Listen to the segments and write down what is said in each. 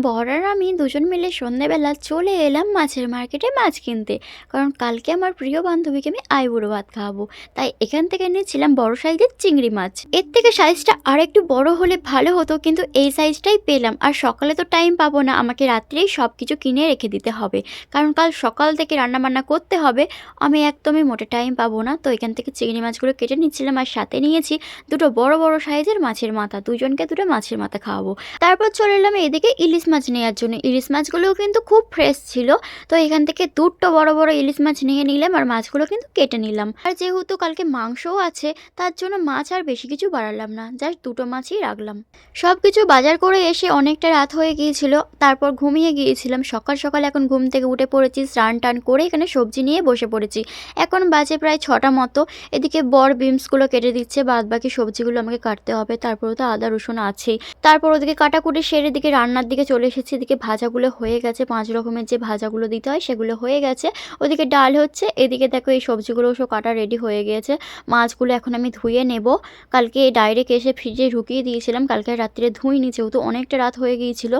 বড় দুজন মিলে সন্ধেবেলা চলে এলাম মাছের মার্কেটে মাছ কিনতে। কারণ কালকে আমার প্রিয় বান্ধবীকে আমি আইবুড়ো ভাত খাওয়াবো। তাই এখান থেকে নিয়েছিলাম বড় সাইজের চিংড়ি মাছ। এর থেকে সাইজটা আর একটু বড় হলে ভালো হতো, কিন্তু এই সাইজটাই পেলাম। আর সকালে তো টাইম পাবো না, আমাকে রাত্রেই সব কিছু কিনে রেখে দিতে হবে। কারণ কাল সকাল থেকে রান্নাবান্না করতে হবে, আমি একদমই মোটে টাইম পাবো না। তো এখান থেকে চিংড়ি মাছগুলো কেটে নিচ্ছিলাম আর সাথে নিয়েছি দুটো বড় বড় সাইজের মাছের মাথা। দুজনকে দুটো মাছের মাথা খাওয়াবো। তারপর চলে এলাম এদিকে ইলিশ মাছ নেওয়ার জন্য। ইলিশ মাছগুলোও কিন্তু খুব ফ্রেশ ছিল। তো এখান থেকে দুটো বড় বড় ইলিশ মাছ নিয়ে নিলাম আর মাছগুলো কিন্তু কেটে নিলাম। আর যেহেতু কালকে মাংসও আছে, তার জন্য মাছ আর বেশি কিছু বাড়ালাম না, জাস্ট দুটো মাছই রাখলাম। সব কিছু বাজার করে এসে অনেকটা রাত হয়ে গিয়েছিল, তারপর ঘুমিয়ে গিয়েছিলাম। সকাল সকাল এখন ঘুম থেকে উঠে পড়েছি, স্নান টান করে এখানে সবজি নিয়ে বসে পড়েছি। এখন বাজে প্রায় ছটা মতো, এদিকে বর বিমসগুলো কেটে দিচ্ছে বাদ বাকি সবজিগুলো আমাকে কাটতে হবে তারপরে তো আদা রসুন আছেই। তারপর ওদিকে কাটাকুটি সেরে দিকে রান্নার দিকে চলে এসেছি, এদিকে ভাজাগুলো হয়ে গেছে, পাঁচ রকমের যে ভাজাগুলো দিতে হয় সেগুলো হয়ে গেছে। ওদিকে ডাল হচ্ছে, এদিকে দেখো এই সবজিগুলো সব কাটা রেডি হয়ে গিয়েছে মাছগুলো এখন আমি ধুয়ে নেব। কালকে ডাইরেক্ট এসে ফ্রিজে ঢুকিয়ে দিয়েছিলাম, কালকে রাত্রে ধুইনি যেহেতু অনেকটা রাত হয়ে গিয়েছিল।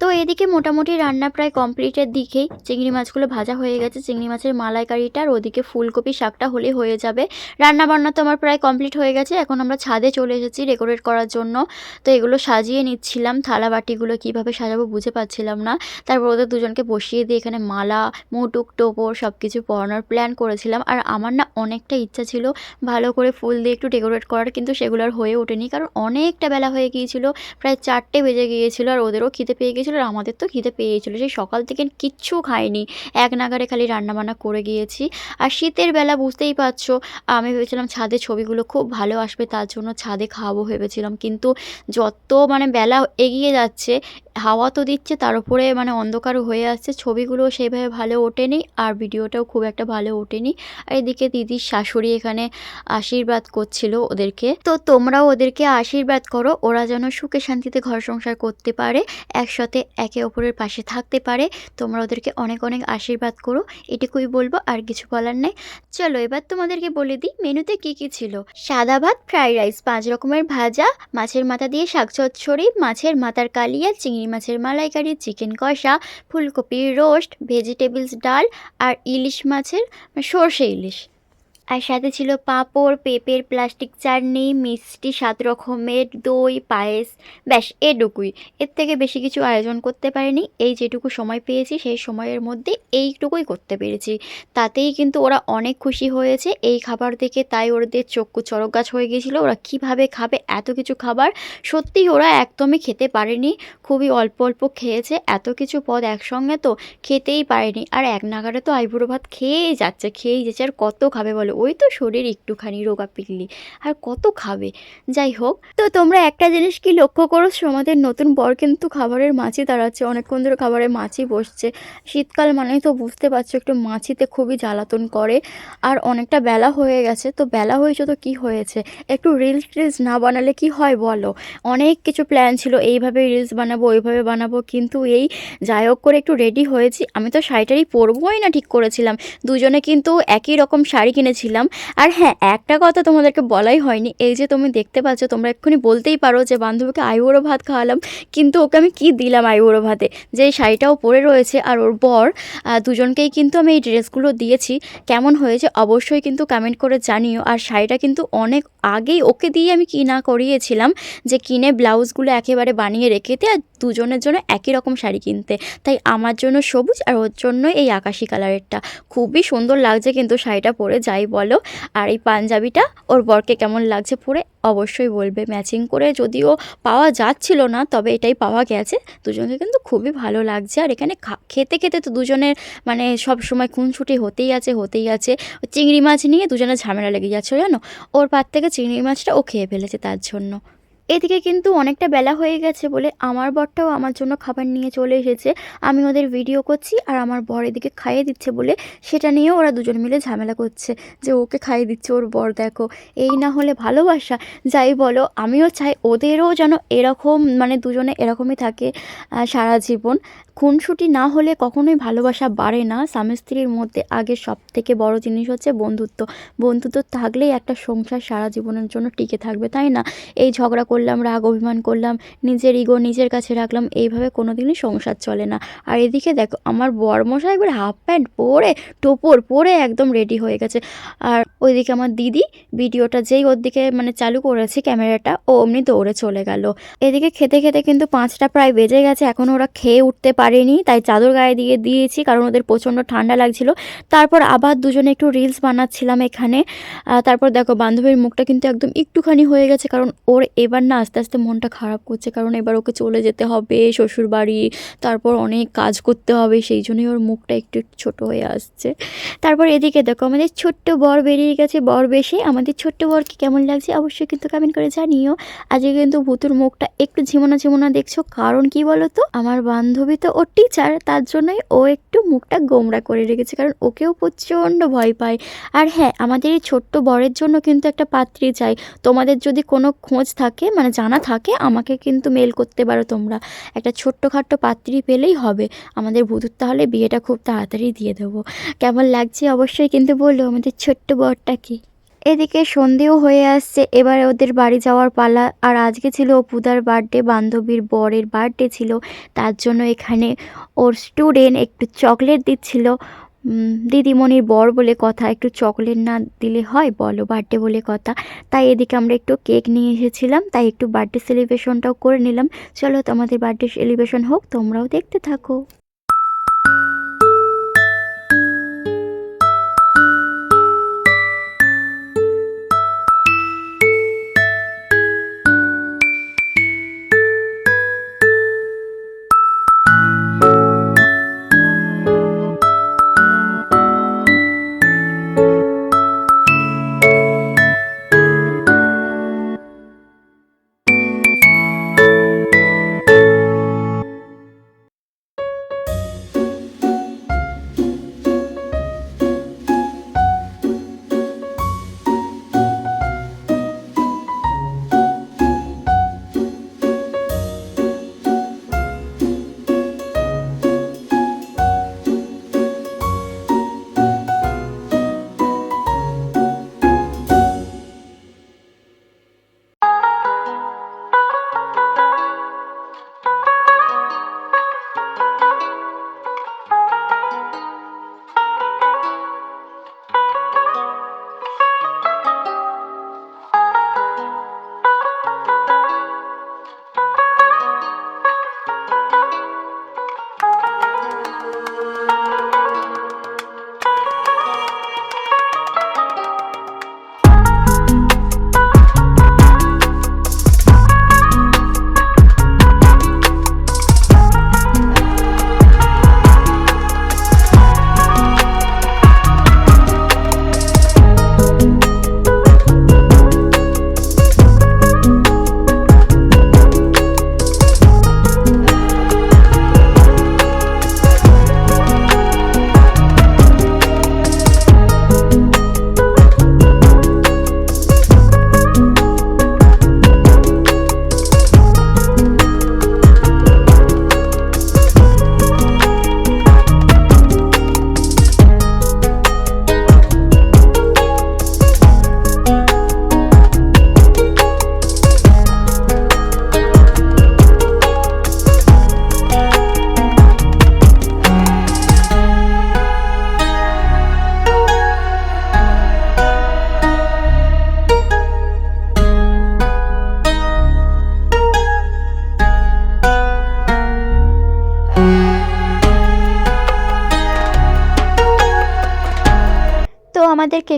তো এদিকে মোটামুটি রান্না প্রায় কমপ্লিটের দিকেই চিংড়ি মাছগুলো ভাজা হয়ে গেছে। চিংড়ি মাছের মালাইকারিটা আর ওদিকে ফুলকপি শাকটা হলে হয়ে যাবে। রান্না বান্না তো আমার প্রায় কমপ্লিট হয়ে গেছে, এখন আমরা ছাদে চলে এসেছি ডেকোরেট করার জন্য। তো এগুলো সাজিয়ে নিচ্ছিলাম, থালা বাটিগুলো কীভাবে সাজাবো বুঝে পাচ্ছিলাম না। তারপর ওদের দুজনকে বসিয়ে দিয়ে এখানে মালা, মুটুক, টোপর সব কিছু পরানোর প্ল্যান করেছিলাম। আর আমার না অনেকটা ইচ্ছা ছিল ভালো করে ফুল দিয়ে একটু ডেকোরেট করার, কিন্তু সেগুলো আর হয়ে ওঠেনি। কারণ অনেকটা বেলা হয়ে গিয়েছিল, প্রায় চারটে বেজে গিয়েছিল আর ওদেরও খিদে পেয়ে গিয়েছিল আর আমাদের তো খিদে পেয়েছিল। সেই সকাল থেকে কিচ্ছু খাইনি, এক নাগারে খালি রান্নাবান্না করে গিয়েছি। আর শীতের বেলা বুঝতেই পারছ, আমি ভেবেছিলাম ছাদে ছবিগুলো খুব ভালো আসবে, তার জন্য ছাদে খাওয়াবো ভেবেছিলাম। কিন্তু যত মানে বেলা এগিয়ে যাচ্ছে, হাওয়া তো দিচ্ছে, তার উপরে মানে অন্ধকার হয়ে আসছে, ছবিগুলো সেইভাবে ভালো ওঠেনি আর ভিডিওটাও খুব একটা ভালো ওঠেনি। আর এদিকে দিদির শাশুড়ি এখানে আশীর্বাদ করছিল ওদেরকে। তো তোমরাও ওদেরকে আশীর্বাদ করো, ওরা যেন সুখে শান্তিতে ঘর সংসার করতে পারে, একসাথে একে অপরের পাশে থাকতে পারে। তোমরা ওদেরকে অনেক অনেক আশীর্বাদ করো, এটুকুই বলব, আর কিছু বলার নেই। চলো এবার তোমাদেরকে বলে দিই মেনুতে কি কি ছিল। সাদা ভাত, ফ্রাইড রাইস, পাঁচ রকমের ভাজা, মাছের মাথা দিয়ে শাক চচ্চড়ি, মাছের মাথার কালিয়া, চিংড়ি মাছের মালাইকারি চিকেন কষা ফুলকপির রোস্ট ভেজিটেবলস ডাল আর ইলিশ মাছের সর্ষে ইলিশ। আর সাথে ছিল পাঁপড়, পেঁপের প্লাস্টিক চাটনি, মিষ্টি, সাত রকমের দই, পায়েস, ব্যাস, এটুকুই। এর থেকে বেশি কিছু আয়োজন করতে পারিনি। এই যেটুকু সময় পেয়েছি, সেই সময়ের মধ্যে এইটুকুই করতে পেরেছি। তাতেই কিন্তু ওরা অনেক খুশি হয়েছে। এই খাবার দেখে তাই ওদের চক্ষু চড়ক গাছ হয়ে গিয়েছিল। ওরা কীভাবে খাবে, এত কিছু খাবার সত্যিই ওরা একদমই খেতে পারেনি। খুবই অল্প অল্প খেয়েছে। এত কিছু পদ একসঙ্গে তো খেতেই পারেনি। আর এক নাগারে তো আইবুড়ো ভাত খেয়েই যাচ্ছে খেয়েই যাচ্ছে। আর কত খাবে বলো? ওই তো শরীর একটুখানি রোগা পিগলি আর কত খাবে? যাই হোক, তো তোমরা একটা জিনিস কি লক্ষ্য করো আমাদের নতুন বর কিন্তু খাবারের মাছি দাঁড়াচ্ছে। অনেকক্ষণ ধরে খাবারের মাছি বসছে। শীতকাল মানেই তো বুঝতে পারছ, একটু মাছিতে খুবই জ্বালাতন করে। আর অনেকটা বেলা হয়ে গেছে। তো বেলা হয়েছে তো কি হয়েছে? একটু রিলস টিলস না বানালে কি হয় বলো? অনেক কিছু প্ল্যান ছিল, এইভাবে রিলস বানাবো, ওইভাবে বানাবো। কিন্তু এই, যাই হোক করে একটু রেডি হয়েছি। আমি তো শাড়িটারই পরবোই না ঠিক করেছিলাম। দুজনে কিন্তু একই রকম শাড়ি কিনেছিলাম আর হ্যাঁ একটা কথা তোমাদেরকে বলাই হয়নি। এই যে তুমি দেখতে পাচ্ছ, তোমরা এক্ষুনি বলতেই পারো যে বান্ধবীকে আইবুড়ো ভাত খাওয়ালাম, কিন্তু ওকে আমি কি দিলাম আইবুড়ো ভাতে? যে শাড়িটাও পরে রয়েছে আর ওর বর দুজনকেই কিন্তু আমি এই ড্রেসগুলো দিয়েছি। কেমন হয়েছে অবশ্যই কিন্তু কমেন্ট করে জানিও। আর শাড়িটা কিন্তু অনেক আগেই ওকে দিয়ে আমি কিনা করিয়েছিলাম যে কিনে ব্লাউজগুলো একেবারে বানিয়ে রেখেতে আর দুজনের জন্য একই রকম শাড়ি কিনতে। তাই আমার জন্য সবুজ আর ওর জন্য এই আকাশি কালারেরটা। খুবই সুন্দর লাগছে কিন্তু শাড়িটা পরে, যাই বলো। আর এই পাঞ্জাবিটা ওর বরকে কেমন লাগছে পরে অবশ্যই বলবে। ম্যাচিং করে যদিও পাওয়া যাচ্ছিল না, তবে এটাই পাওয়া গেছে। দুজনকে কিন্তু খুবই ভালো লাগছে। আর এখানে খেতে খেতে তো দুজনের মানে সব সময় খুনছুটি হতেই আছে হতেই আছে। চিংড়ি মাছ নিয়ে দুজনের ঝামেলা লেগে যাচ্ছে, জানো? ওর পার থেকে চিংড়ি মাছটা ও খেয়ে ফেলেছে তার জন্য। এদিকে কিন্তু অনেকটা বেলা হয়ে গেছে বলে আমার বরটাও আমার জন্য খাবার নিয়ে চলে এসেছে। আমি ওদের ভিডিও করছি আর আমার বর এদিকে খাইয়ে দিচ্ছে বলে সেটা নিয়েও ওরা দুজন মিলে ঝামেলা করছে যে ওকে খাইয়ে দিচ্ছে ওর বর, দেখো। এই না হলে ভালোবাসা। যাই বলো, আমিও চাই ওদেরও যেন এরকম মানে দুজনে এরকমই থাকে সারা জীবন। খুনসুটি না হলে কখনোই ভালোবাসা বাড়ে না। স্বামী স্ত্রীর মধ্যে আগে সব থেকে বড় জিনিস হচ্ছে বন্ধুত্ব। বন্ধুত্ব থাকলেই একটা সংসার সারা জীবনের জন্য টিকে থাকবে, তাই না? এই ঝগড়া করলাম, রাগ অভিমান করলাম, নিজের ইগো নিজের কাছে রাখলাম, এইভাবে কোনো দিনই সংসার চলে না। আর এদিকে দেখো, আমার বরমশাই একবার হাফ প্যান্ট পরে, টোপর পরে একদম রেডি হয়ে গেছে। আর ওইদিকে আমার দিদি ভিডিওটা যেই ওর দিকে মানে চালু করেছে ক্যামেরাটা, ও অমনি দৌড়ে চলে গেল। এদিকে খেতে খেতে কিন্তু পাঁচটা প্রায় বেজে গেছে, এখন ওরা খেয়ে উঠতে পারেনি, তাই চাদর গায়ে দিয়ে দিয়েছি কারণ ওদের প্রচণ্ড ঠান্ডা লাগছিল। তারপর আবার দুজনে একটু রিলস বানাচ্ছিলাম এখানে। তারপর দেখো, বান্ধবীর মুখটা কিন্তু একদম একটুখানি হয়ে গেছে কারণ ওর এবার না আস্তে আস্তে মনটা খারাপ করছে কারণ এবার ওকে চলে যেতে হবে শ্বশুর বাড়ি তারপর অনেক কাজ করতে হবে, সেই জন্যই ওর মুখটা একটু ছোটো হয়ে আসছে। তারপর এদিকে দেখো, আমাদের ছোট্ট বর বেরিয়ে গেছে, বর বেশে। আমাদের ছোট্ট বরকে কেমন লাগছে অবশ্যই কিন্তু কমেন্ট করে জানিও। আজকে কিন্তু ভুতুর মুখটা একটু ঝিমোনা ঝিমোনা দেখছ, কারণ কি বলো তো আমার বান্ধবী তো ওর টিচার তার জন্যই ও একটু মুখটা গোমরা করে রেখেছে, কারণ ওকেও প্রচণ্ড ভয় পায়। আর হ্যাঁ আমাদের এই ছোট্ট বরের জন্য কিন্তু একটা পাত্রী চাই। তোমাদের যদি কোনো খোঁজ থাকে মানে জানা থাকে, আমাকে কিন্তু মেল করতে পারো তোমরা। একটা ছোট্টখাট্টো পাত্রী পেলেই হবে। আমাদের ভুতুর তাহলে বিয়েটা খুব তাড়াতাড়ি দিয়ে দেবো। কেমন লাগছে অবশ্যই কিন্তু বলল আমাদের ছোট্ট বরটাকে। এদিকে সন্ধেও হয়ে আসছে। এবারে ওদের বাড়ি যাওয়ার পালা। আর আজকে ছিল অপুদার বার্থডে, বান্ধবীর বরের বার্থডে ছিল। তার জন্য এখানে ওর স্টুডেন্ট একটু চকলেট দিচ্ছিল। দিদিমণির বর বলে কথা, একটু চকলেট না দিলে হয়, বলো বার্থডে বলে কথা। তাই এদিকে আমরা একটু কেক নিয়ে এসেছিলাম, তাই একটু বার্থডে সেলিব্রেশনটাও করে নিলাম। চলো তোমাদের বার্থডে সেলিব্রেশন হোক, তোমরাও দেখতে থাকো।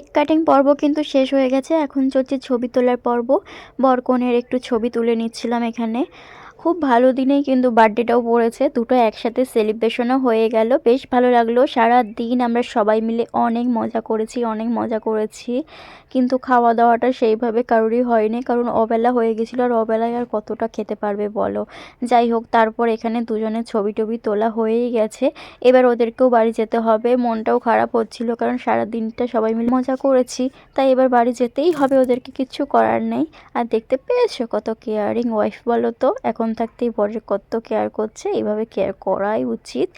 কেক কাটিং পর্ব কিন্তু শেষ হয়ে গেছে। এখন চলছে ছবি তোলার পর্ব। বরকনের একটু ছবি তুলে নিচ্ছিলাম এখানে। খুব ভালো দিনেই কিন্তু বার্থডেটাও পড়েছে। দুটো একসাথে সেলিব্রেশনও হয়ে গেল। বেশ ভালো লাগল। সারা দিন আমরা সবাই মিলে অনেক মজা করেছি, অনেক মজা করেছি। কিন্তু খাওয়া দাওয়াটা সেইভাবে কারোরই হয়নি। কারণ অবেলা হয়ে গেছিল। আর অবেলায় আর কতটা খেতে পারবে বলো? যাই হোক, তারপর এখানে দুজনের ছবি টবি তোলা হয়েই গেছে। এবার ওদেরকেও বাড়ি যেতে হবে। মনটাও খারাপ হচ্ছিল কারণ সারা দিনটা সবাই মিলে মজা করেছি। তাই এবার বাড়ি যেতেই হবে। ওদেরকে কিচ্ছু করার নেই। আর দেখতে পেয়েছ কত কেয়ারিং ওয়াইফ বলো তো? এখন থাকতেই বরের কত কেয়ার করছে, এইভাবে কেয়ার করাই উচিত।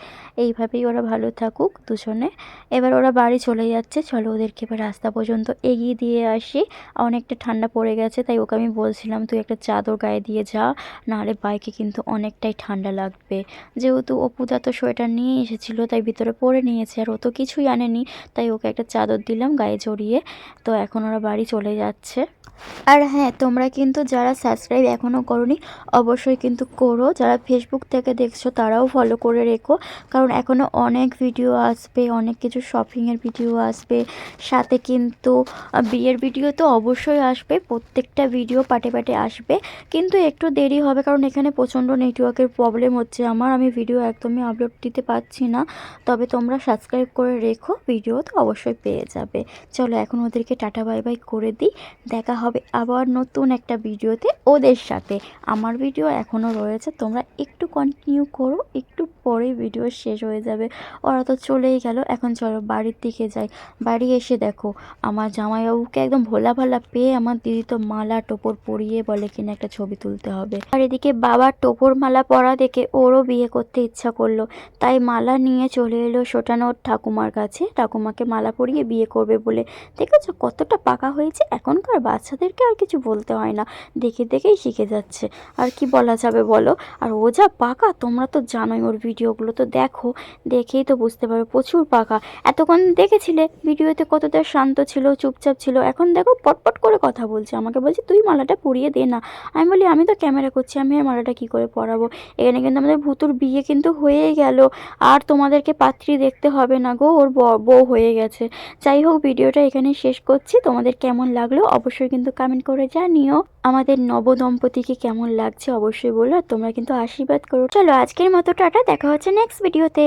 এইভাবেই ওরা ভালো থাকুক দুজনে। এবার ওরা বাড়ি চলে যাচ্ছে, চলো ওদেরকে এবার রাস্তা পর্যন্ত এগিয়ে দিয়ে আসি। অনেকটা ঠান্ডা পড়ে গেছে, তাই ওকে আমি বলছিলাম, তুই একটা চাদর গায়ে দিয়ে যা, নাহলে বাইকে কিন্তু অনেকটাই ঠান্ডা লাগবে। যেহেতু অপুদা তো সোয়েটার নিয়ে এসেছিল, তাই ভিতরে পরে নিয়েছে, আর ও তো কিছুই আনেনি, তাই ওকে একটা চাদর দিলাম গায়ে জড়িয়ে। তো এখন ওরা বাড়ি চলে যাচ্ছে। আর হ্যাঁ তোমরা কিন্তু যারা সাবস্ক্রাইব এখনও করনি, অবশ্যই কিন্তু করো। যারা ফেসবুক থেকে দেখছ, তারাও ফলো করে রেখো। কারণ এখনও অনেক ভিডিও আসবে, অনেক কিছু শপিংয়ের ভিডিও আসবে। সাথে কিন্তু বিয়ের ভিডিও তো অবশ্যই আসবে। প্রত্যেকটা ভিডিও পাটে পাটে আসবে। কিন্তু একটু দেরি হবে কারণ এখানে প্রচণ্ড নেটওয়ার্কের প্রবলেম হচ্ছে। আমার আমি ভিডিও একদমই আপলোড দিতে পারছি না। তবে তোমরা সাবস্ক্রাইব করে রেখো ভিডিও তো অবশ্যই পেয়ে যাবে। চলো, এখন ওদেরকে টাটা বাই বাই করে দিই। দেখা হবে আবার নতুন একটা ভিডিওতে ওদের সাথে। আমার ভিডিও এখনও রয়েছে। তোমরা একটু কন্টিনিউ করো, একটু পরে ভিডিও শেষ হয়ে যাবে। ওরা তো চলেই গেল, এখন চলো বাড়ির দিকে যাই। বাড়ি এসে দেখো, আমার জামাইবাবুকে একদম ভোলা ভালা পেয়ে আমার দিদি তো মালা টোপর পরিয়ে বলে কিনা একটা ছবি তুলতে হবে। আর এদিকে বাবার টোপর মালা পরা দেখে ওরও বিয়ে করতে ইচ্ছা করল। তাই মালা নিয়ে চলে এলো সোটানো ওর ঠাকুমার কাছে। ঠাকুমাকে মালা পরিয়ে বিয়ে করবে বলে দেখেছ কতটা পাকা হয়েছে? এখনকার বাচ্চাদেরকে আর কিছু বলতে হয় না। দেখে দেখেই শিখে যাচ্ছে। আর কি বলা যাবে বলো। আর ও যা পাকা, তোমরা তো জানোই ওর ভিডিওগুলো। তো দেখো, দেখেই তো বুঝতে পারো প্রচুর পাকা। এতক্ষণ দেখেছিলে, ভিডিওতে কতটা শান্ত ছিল, চুপচাপ ছিল। এখন দেখো, পটপট করে কথা বলছে। আমাকে বলছে, তুই মালাটা পরিয়ে দে না। আমি বলি, আমি তো ক্যামেরা করছি, আমি আর মালাটা কী করে পরাবো? এখানে কিন্তু আমাদের ভুতুর বিয়ে কিন্তু হয়েই গেল। আর তোমাদেরকে পাত্রী দেখতে হবে না গো, ওর বউ হয়ে গেছে। যাই হোক, ভিডিওটা এখানে শেষ করছি। তোমাদের কেমন লাগল অবশ্যই কিন্তু কমেন্ট করে জানিও। আমাদের নবদম্পতিকে কেমন লাগছে অবশ্যই বলো আর তোমরা কিন্তু আশীর্বাদ করো। চলো আজকের মতো টাটা দেখা হচ্ছে নেক্সট ভিডিওতে